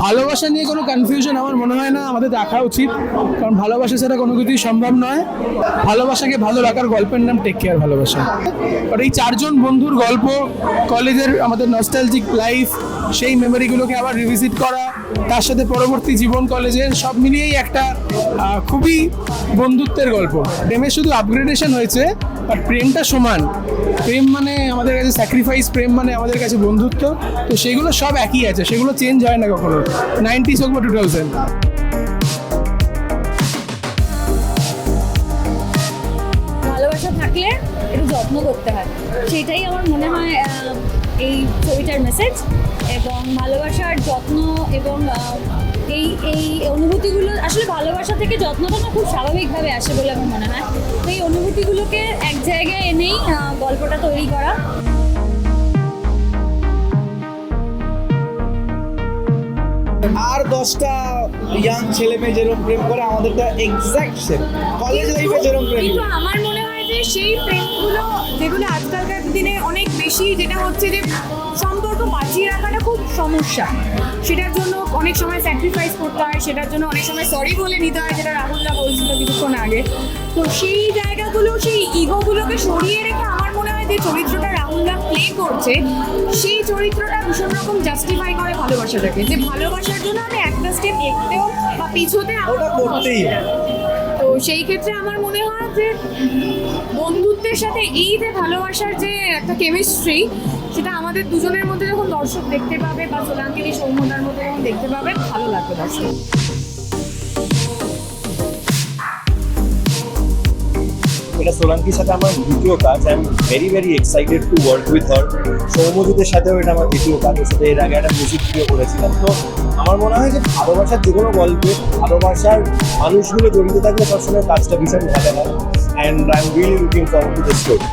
ভালোবাসা নিয়ে কোনো কনফিউশন আমার মনে হয় না, আমাদের দেখা উচিত। কারণ ভালোবাসা ছাড়া কোনো কিছুই সম্ভব নয়। ভালোবাসাকে ভালো রাখার গল্পের নাম টেক কেয়ার ভালোবাসা। আর এই চারজন বন্ধুর গল্প, কলেজের আমাদের নস্টালজিক লাইফ সেই মেমোরিগুলোকে আবার রিভিজিট করা, তার সাথে পরবর্তী জীবন, কলেজের সব মিলিয়েই একটা খুবই বন্ধুত্বের গল্প। প্রেমের শুধু আপগ্রেডেশন হয়েছে, আর প্রেমটা সমান। প্রেম মানে আমাদের কাছে স্যাক্রিফাইস প্রেম মানে আমাদের কাছে বন্ধুত্ব। তো সেগুলো সব একই আছে, সেগুলো চেঞ্জ হয় না কখনো। নাইনটিস হোক বা টু থাউজেন্ড ভালোবাসা থাকলে একটু যত্ন করতে হয়। সেটাই আমার মনে হয় এই ছবিটার মেসেজ এবং ভালোবাসার যত্ন এবং এই এই অনুভূতিগুলো আসলে ভালোবাসা থেকে যত্নটা খুব স্বাভাবিকভাবে আসে বলে আমার মনে হয়। তো এই অনুভূতিগুলোকে এক জায়গায় এনেই গল্পটা তৈরি করা। আর দশটা ইয়াং ছেলে মেয়ে যেরকম প্রেম করে আমাদেরটা এক্সাক্ট সেম কলেজ লাইফে যেরকম প্রেম। আমার যে সেই প্রেমগুলো যেগুলো আজকালকার দিনে অনেক বেশি যেটা হচ্ছে যে সম্পর্ক বাঁচিয়ে রাখাটা খুব সমস্যা। সেটার জন্য অনেক সময় স্যাক্রিফাইস করতে হয় সেটার জন্য অনেক সময় সরি বলে নিতে হয় যেটা রাহুলদা বলছিল কিছুক্ষণ আগে। তো সেই জায়গাগুলো সেই ইগোগুলোকে সরিয়ে রেখে আমার মনে হয় যে চরিত্রটা রাহুলদা প্লে করছে সেই চরিত্রটা ভীষণ রকম জাস্টিফাই করে ভালোবাসাটাকে। যে ভালোবাসার জন্য আমি একটা স্টেপ এগতেও বা পিছোতে আমার ওটা করতেই সেই ক্ষেত্রে আমার মনে হয় যে বন্ধুত্বের সাথে এই যে ভালোবাসার যে একটা কেমিস্ট্রি সেটা আমাদের দুজনের মধ্যে যখন দর্শক দেখতে পাবে বা সোলাঙ্কিনী সৌম্যতার মধ্যে যখন দেখতে পাবে, ভালো লাগবে দর্শক এটা সোলাঙ্কির সাথে আমার দ্বিতীয় কাজ I am very very excited to work with her সৌম্যজিতের সাথেও এটা আমার দ্বিতীয় কাজ ওর সাথে এর আগে একটা মিউজিক ভিডিও করেছিলাম। তো, আমার মনে হয় যে ভালোবাসার যে কোনো গল্পে, ভালোবাসার মানুষগুলো জড়িত থাকলে সবসময় কাজটা ভীষণ ভালো হয়। And I am really looking forward to the story